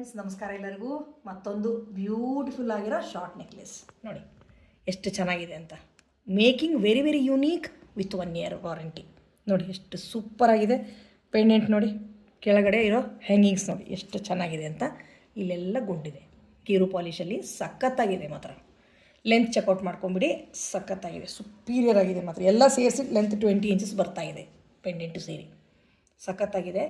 Friends, ನಮಸ್ಕಾರ ಎಲ್ಲರಿಗೂ. ಮತ್ತೊಂದು ಬ್ಯೂಟಿಫುಲ್ ಆಗಿರೋ ಶಾರ್ಟ್ ನೆಕ್ಲೆಸ್. ನೋಡಿ, ಎಷ್ಟು ಚೆನ್ನಾಗಿದೆ ಅಂತ. Making very very unique with one year warranty. ನೋಡಿ, ಎಷ್ಟು ಸೂಪರ್ ಆಗಿದೆ. ಪೆಂಡೆಂಟ್ ನೋಡಿ, ಕೆಳಗಡೆ ಇರೋ ಹ್ಯಾಂಗಿಂಗ್ಸ್ ನೋಡಿ, ಎಷ್ಟು ಚೆನ್ನಾಗಿದೆ ಅಂತ. ಇಲ್ಲೆಲ್ಲ ಗುಂಡಿದೆ. ಕೀರು ಪಾಲಿಷಲ್ಲಿ ಸಖತ್ತಾಗಿದೆ ಮಾತ್ರ. ಲೆಂತ್ ಚೆಕ್ಔಟ್ ಮಾಡ್ಕೊಂಬಿಡಿ, ಸಖತ್ತಾಗಿದೆ. ಸುಪೀರಿಯರ್ ಆಗಿದೆ ಮಾತ್ರ. ಎಲ್ಲ ಸೇರಿಸಿ ಲೆಂತ್ ಟ್ವೆಂಟಿ ಇಂಚಸ್ ಬರ್ತಾಯಿದೆ ಪೆಂಡೆಂಟು ಸೇರಿ. ಸಖತ್ತಾಗಿದೆ.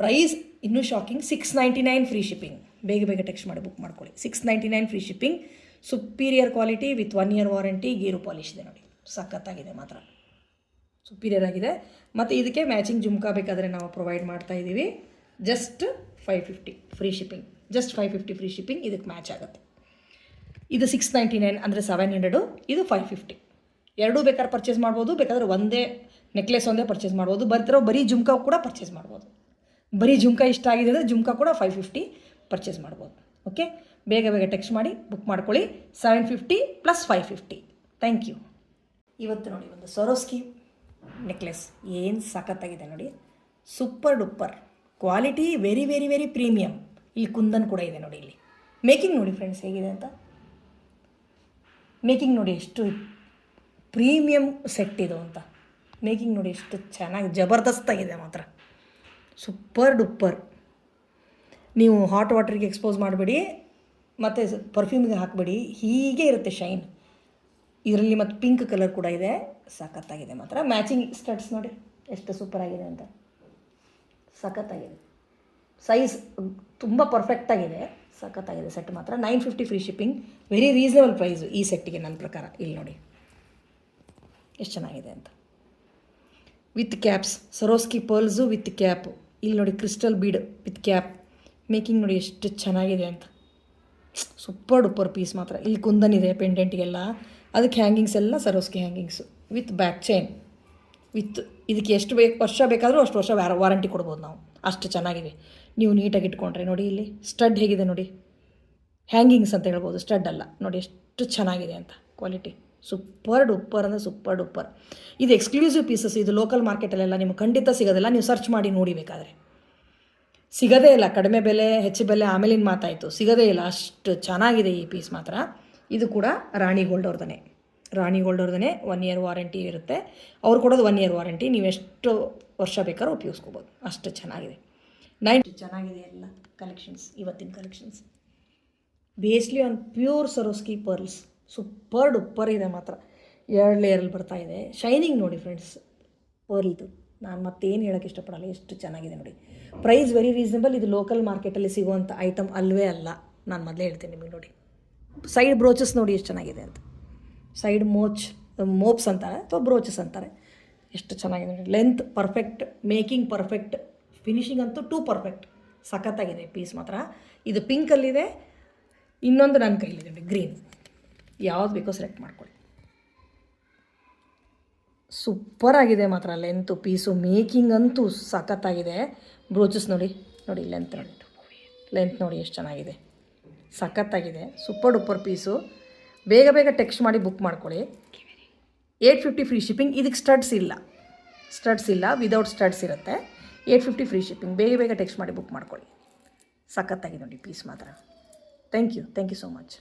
ಪ್ರೈಸ್ ಇನ್ನೂ shocking six ninety nine free shipping ಬೇಗ ಬೇಗ ಟೆಕ್ಸ್ಟ್ ಮಾಡಿ ಬುಕ್ ಮಾಡ್ಕೊಳ್ಳಿ. Six ninety nine free shipping superior quality with one year warranty ಗೀರು polish ಇದೆ ನೋಡಿ. ಸಖತ್ತಾಗಿದೆ ಮಾತ್ರ. ಸುಪೀರಿಯರ್ ಆಗಿದೆ. ಮತ್ತು ಇದಕ್ಕೆ ಮ್ಯಾಚಿಂಗ್ ಜುಮ್ಕಾ ಬೇಕಾದರೆ ನಾವು ಪ್ರೊವೈಡ್ ಮಾಡ್ತಾ ಇದ್ದೀವಿ. Just five fifty free shipping just five fifty free shipping ಇದಕ್ಕೆ ಮ್ಯಾಚ್ ಆಗುತ್ತೆ. ಇದು ಸಿಕ್ಸ್ ನೈಂಟಿ ನೈನ್ ಅಂದರೆ ಸೆವೆನ್ ಹಂಡ್ರೆಡು ಇದು ಫೈವ್ ಫಿಫ್ಟಿ ಎರಡೂ ಬೇಕಾದ್ರೆ ಪರ್ಚೇಸ್ ಮಾಡ್ಬೋದು, ಬೇಕಾದ್ರೆ ಒಂದೇ ನೆಕ್ಲೆಸ್ ಒಂದೇ ಪರ್ಚೇಸ್ ಮಾಡ್ಬೋದು. ಬರ್ತಿರೋ ಬರೀ ಜುಮ್ಕಾ ಕೂಡ ಪರ್ಚೇಸ್ ಮಾಡ್ಬೋದು. ಬರೀ ಜುಮ್ಕಾ ಇಷ್ಟ ಆಗಿದೆ ಅಂದರೆ ಜುಮ್ಕಾ ಕೂಡ ಫೈವ್ ಫಿಫ್ಟಿ ಪರ್ಚೇಸ್ ಮಾಡ್ಬೋದು. ಓಕೆ ಬೇಗ ಬೇಗ ಟೆಕ್ಸ್ಟ್ ಮಾಡಿ ಬುಕ್ ಮಾಡ್ಕೊಳ್ಳಿ. Seven fifty plus five fifty thank you ಇವತ್ತು ನೋಡಿ ಒಂದು ಸೊರೋಸ್ಕಿ ನೆಕ್ಲೆಸ್ ಏನು ಸಖತ್ತಾಗಿದೆ ನೋಡಿ. Super duper quality very very very premium ಇಲ್ಲಿ ಕುಂದನ್ ಕೂಡ ಇದೆ ನೋಡಿ ಇಲ್ಲಿ. ಮೇಕಿಂಗ್ ನೋಡಿ ಫ್ರೆಂಡ್ಸ್ ಹೇಗಿದೆ ಅಂತ. ಮೇಕಿಂಗ್ ನೋಡಿ ಎಷ್ಟು ಪ್ರೀಮಿಯಮ್ ಸೆಟ್ ಇದು ಅಂತ. ಮೇಕಿಂಗ್ ನೋಡಿ ಎಷ್ಟು ಚೆನ್ನಾಗಿ ಜಬರ್ದಸ್ತಾಗಿದೆ ಮಾತ್ರ. ಸೂಪರ್ ಡುಪ್ಪರ್ ನೀವು ಹಾಟ್ ವಾಟರ್ಗೆ ಎಕ್ಸ್ಪೋಸ್ ಮಾಡಬೇಡಿ, ಮತ್ತು ಪರ್ಫ್ಯೂಮ್ಗೆ ಹಾಕಬೇಡಿ, ಹೀಗೆ ಇರುತ್ತೆ ಶೈನ್ ಇದರಲ್ಲಿ ಮತ್ತು ಪಿಂಕ್ ಕಲರ್ ಕೂಡ ಇದೆ, ಸಖತ್ತಾಗಿದೆ ಮಾತ್ರ. ಮ್ಯಾಚಿಂಗ್ ಸ್ಟಡ್ಸ್ ನೋಡಿ, ಎಷ್ಟು ಸೂಪರ್ ಆಗಿದೆ ಅಂತ. ಸಖತ್ತಾಗಿದೆ. ಸೈಜ್ ತುಂಬ ಪರ್ಫೆಕ್ಟಾಗಿದೆ ಸಖತ್ತಾಗಿದೆ ಸೆಟ್ ಮಾತ್ರ. Nine fifty free shipping very reasonable price ಈ ಸೆಟ್ಟಿಗೆ ನನ್ನ ಪ್ರಕಾರ, ಇಲ್ಲಿ ನೋಡಿ. ಎಷ್ಟು ಚೆನ್ನಾಗಿದೆ ಅಂತ. With caps Swarovski pearls with cap ಇಲ್ಲಿ ನೋಡಿ crystal bead with cap making ನೋಡಿ ಎಷ್ಟು ಚೆನ್ನಾಗಿದೆ ಅಂತ. ಸೂಪರ್ ಡುಪ್ಪರ್ ಪೀಸ್ ಮಾತ್ರ. ಇಲ್ಲಿ ಕುಂದನ್ ಇದೆ ಪೆಂಡೆಂಟ್ಗೆಲ್ಲ ಅದಕ್ಕೆ ಹ್ಯಾಂಗಿಂಗ್ಸ್ ಎಲ್ಲ Swarovski hangings with back chain with ಇದಕ್ಕೆ ಎಷ್ಟು ಬೇಕು, ವರ್ಷ ಬೇಕಾದರೂ ಅಷ್ಟು ವರ್ಷ ವ್ಯಾರ ವಾರಂಟಿ ಕೊಡ್ಬೋದು ನಾವು. ಅಷ್ಟು ಚೆನ್ನಾಗಿದೆ. ನೀವು ನೀಟಾಗಿ ಇಟ್ಕೊಂಡ್ರೆ ನೋಡಿ ಇಲ್ಲಿ ಸ್ಟಡ್ ಹೇಗಿದೆ ನೋಡಿ. ಹ್ಯಾಂಗಿಂಗ್ಸ್ ಅಂತ ಹೇಳ್ಬೋದು ಸ್ಟಡ್ ಅಲ್ಲ. ನೋಡಿ ಎಷ್ಟು ಚೆನ್ನಾಗಿದೆ ಅಂತ ಕ್ವಾಲಿಟಿ ಸೂಪರ್ ಡುಪ್ಪರ್ ಅಂದರೆ ಸೂಪರ್ ಡೂಪರ್. ಇದು ಎಕ್ಸ್ಕ್ಲೂಸಿವ್ ಪೀಸಸ್, ಇದು ಲೋಕಲ್ ಮಾರ್ಕೆಟಲ್ಲೆಲ್ಲ ನಿಮ್ಗೆ ಖಂಡಿತ ಸಿಗೋದಿಲ್ಲ, ನೀವು ಸರ್ಚ್ ಮಾಡಿ ನೋಡಿ ಬೇಕಾದರೆ. ಸಿಗೋದೇ ಇಲ್ಲ, ಕಡಿಮೆ ಬೆಲೆ, ಹೆಚ್ಚು ಬೆಲೆ, ಆಮೇಲಿನ ಮಾತಾಯಿತು. ಸಿಗೋದೇ ಇಲ್ಲ, ಅಷ್ಟು ಚೆನ್ನಾಗಿದೆ ಈ ಪೀಸ್ ಮಾತ್ರ. ಇದು ಕೂಡ ರಾಣಿ ಗೋಲ್ಡ್ ಅವ್ರದನೇ ರಾಣಿ ಗೋಲ್ಡ್ ಅವ್ರದೇ ಒನ್ ಇಯರ್ ವಾರಂಟಿ ಇರುತ್ತೆ. ಅವ್ರು ಕೊಡೋದು ಒನ್ ಇಯರ್ ವಾರಂಟಿ ನೀವು ಎಷ್ಟು ವರ್ಷ ಬೇಕಾದ್ರೂ ಉಪಯೋಗಿಸ್ಕೋಬೋದು. ಅಷ್ಟು ಚೆನ್ನಾಗಿದೆ. ನೈನ್ ಚೆನ್ನಾಗಿದೆ ಎಲ್ಲ ಕಲೆಕ್ಷನ್ಸ್ ಇವತ್ತಿನ collections basically on pure Swarovski pearls super duper ಇದೆ ಮಾತ್ರ. ಎರಡು ಲೇಯರಲ್ಲಿ ಬರ್ತಾ ಇದೆ. ಶೈನಿಂಗ್ ನೋಡಿ ಫ್ರೆಂಡ್ಸ್ ಪರ್ಲ್ದು. ನಾನು ಮತ್ತೇನು ಹೇಳೋಕ್ಕೆ ಇಷ್ಟಪಡಲ್ಲ. ಎಷ್ಟು ಚೆನ್ನಾಗಿದೆ ನೋಡಿ. ಪ್ರೈಸ್ ವೆರಿ ರೀಸನಬಲ್ ಇದು ಲೋಕಲ್ ಮಾರ್ಕೆಟಲ್ಲಿ ಸಿಗುವಂಥ ಐಟಮ್ ಅಲ್ವೇ ಅಲ್ಲ. ನಾನು ಮೊದಲೇ ಹೇಳ್ತೀನಿ ನಿಮಗೆ ನೋಡಿ. ಸೈಡ್ ಬ್ರೋಚಸ್ ನೋಡಿ ಎಷ್ಟು ಚೆನ್ನಾಗಿದೆ ಅಂತ. ಸೈಡ್ ಮೋಚ್ ಮೋಪ್ಸ್ ಅಂತಾರೆ ಅಥವಾ ಬ್ರೋಚಸ್ ಅಂತಾರೆ. ಎಷ್ಟು ಚೆನ್ನಾಗಿದೆ ನೋಡಿ. Length perfect making perfect finishing ಅಂತೂ ಟೂ ಪರ್ಫೆಕ್ಟ್ ಸಖತ್ತಾಗಿದೆ ಪೀಸ್ ಮಾತ್ರ. ಇದು ಪಿಂಕಲ್ಲಿದೆ ಇನ್ನೊಂದು ನನ್ನ ಕೈಲಿದೆ ನೋಡಿ ಗ್ರೀನ್ ಯಾವ್ದು ಬೇಕೋ ಸೆಲೆಕ್ಟ್ ಮಾಡ್ಕೊಳ್ಳಿ. ಸೂಪರ್ ಆಗಿದೆ ಮಾತ್ರ ಲೆಂತು ಪೀಸು ಮೇಕಿಂಗ್ ಅಂತೂ ಸಖತ್ತಾಗಿದೆ. ಬ್ರೋಚಸ್ ನೋಡಿ ನೋಡಿ ಲೆಂತ್ ನೋಡಿ. ಲೆಂತ್ ನೋಡಿ ಎಷ್ಟು ಚೆನ್ನಾಗಿದೆ. ಸಖತ್ತಾಗಿದೆ. ಸೂಪರ್ ಡೂಪರ್ ಪೀಸು ಬೇಗ ಬೇಗ ಟೆಕ್ಸ್ಟ್ ಮಾಡಿ ಬುಕ್ ಮಾಡ್ಕೊಳ್ಳಿ. ಏಯ್ಟ್ ಫಿಫ್ಟಿ ಫ್ರೀ ಶಿಪ್ಪಿಂಗ್ ಇದಕ್ಕೆ ಸ್ಟಡ್ಸ್ ಇಲ್ಲ. ಸ್ಟಡ್ಸ್ ಇಲ್ಲ ವಿದೌಟ್ ಸ್ಟಡ್ಸ್ ಇರುತ್ತೆ. ಏಯ್ಟ್ ಫಿಫ್ಟಿ ಫ್ರೀ ಶಿಪ್ಪಿಂಗ್ ಬೇಗ ಬೇಗ ಟೆಕ್ಸ್ಟ್ ಮಾಡಿ ಬುಕ್ ಮಾಡ್ಕೊಳ್ಳಿ. ಸಖತ್ತಾಗಿದೆ ನೋಡಿ ಪೀಸ್ ಮಾತ್ರ. Thank you thank you so much